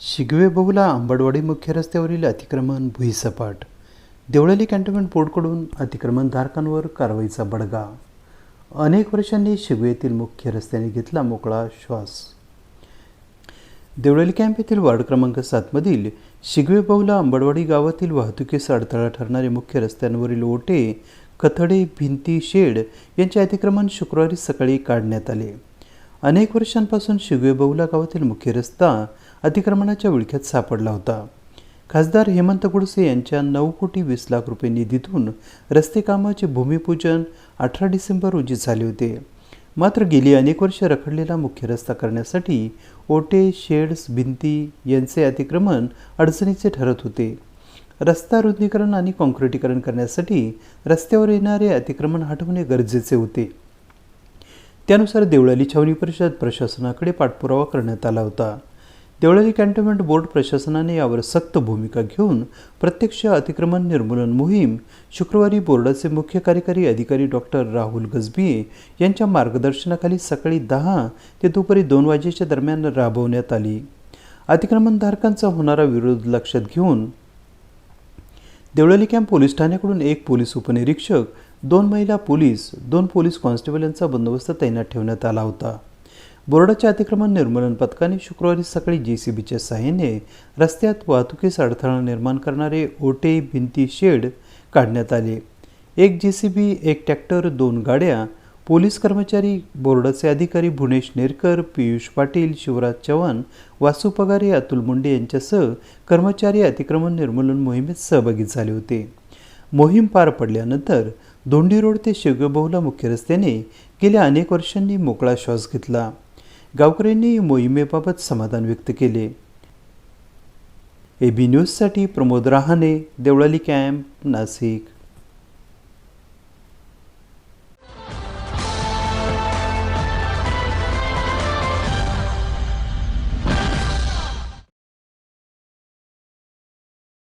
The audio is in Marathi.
शिगवे बहुला आंबडवाडी मुख्य रस्त्यावरील अतिक्रमण भुईसपाट. देवळाली कॅन्टोन्मेंट बोर्डकडून अतिक्रमणधारकांवर कारवाईचा बडगा. अनेक वर्षांनी शिगवे मुख्य रस्त्याने घेतला मोकळा श्वास. देवळाली कॅम्प येथील वार्ड क्रमांक सातमधील शिगवे बहुला आंबडवाडी गावातील वाहतुकीस अडथळा ठरणारे मुख्य रस्त्यांवरील ओटे कथडे भिंती शेड यांचे अतिक्रमण शुक्रवारी सकाळी काढण्यात आले. अनेक वर्षांपासून शिगवे बहुला गावातील मुख्य रस्ता अतिक्रमणाच्या विळख्यात सापडला होता. खासदार हेमंत गुडसे यांच्या नऊ कोटी वीस लाख रुपये निधीतून रस्ते कामाचे भूमिपूजन अठरा डिसेंबर रोजी झाले होते. मात्र गेली अनेक वर्ष रखडलेला मुख्य रस्ता करण्यासाठी ओटे शेड्स भिंती यांचे अतिक्रमण अडचणीचे ठरत होते. रस्ता रुंदीकरण आणि काँक्रिटीकरण करण्यासाठी रस्त्यावर येणारे अतिक्रमण हटवणे गरजेचे होते. त्यानुसार देवळाली छावणी परिषद प्रशासनाकडे पाठपुरावा करण्यात आला होता. देवळाली कॅन्टोन्मेंट बोर्ड प्रशासनाने यावर सक्त भूमिका घेऊन प्रत्यक्ष अतिक्रमण निर्मूलन मोहीम शुक्रवारी बोर्डाचे मुख्य कार्यकारी अधिकारी डॉक्टर राहुल गजबिये यांच्या मार्गदर्शनाखाली सकाळी दहा ते दुपारी दोन वाजेच्या दरम्यान राबवण्यात आली. अतिक्रमणधारकांचा होणारा विरोध लक्षात घेऊन देवळाली कॅम्प पोलीस ठाण्याकडून एक पोलीस उपनिरीक्षक दोन महिला पोलीस दोन पोलीस कॉन्स्टेबल यांचा बंदोबस्त तैनात ठेवण्यात आला होता. बोर्डाच्या अतिक्रमण निर्मूलन पथकाने शुक्रवारी सकाळी जे सी बीच्या सहाय्याने रस्त्यात वाहतुकीस अडथळा निर्माण करणारे ओटे भिंती शेड काढण्यात आले. एक जे सी बी एक ट्रॅक्टर दोन गाड्या पोलीस कर्मचारी बोर्डाचे अधिकारी भुनेश नेरकर पियुष पाटील शिवराज चव्हाण वासू पगारे अतुल मुंडे यांच्यासह कर्मचारी अतिक्रमण निर्मूलन मोहिमेत सहभागी झाले होते. मोहीम पार पडल्यानंतर दोंडी रोड ते शिवगबहुला मुख्य रस्त्याने गेल्या अनेक वर्षांनी मोकळा श्वास घेतला. गावकऱ्यांनी मोहिमेबाबत समाधान व्यक्त केले. ए बी न्यूजसाठी प्रमोद रहाणे देवळाली कॅम्प नाशिक.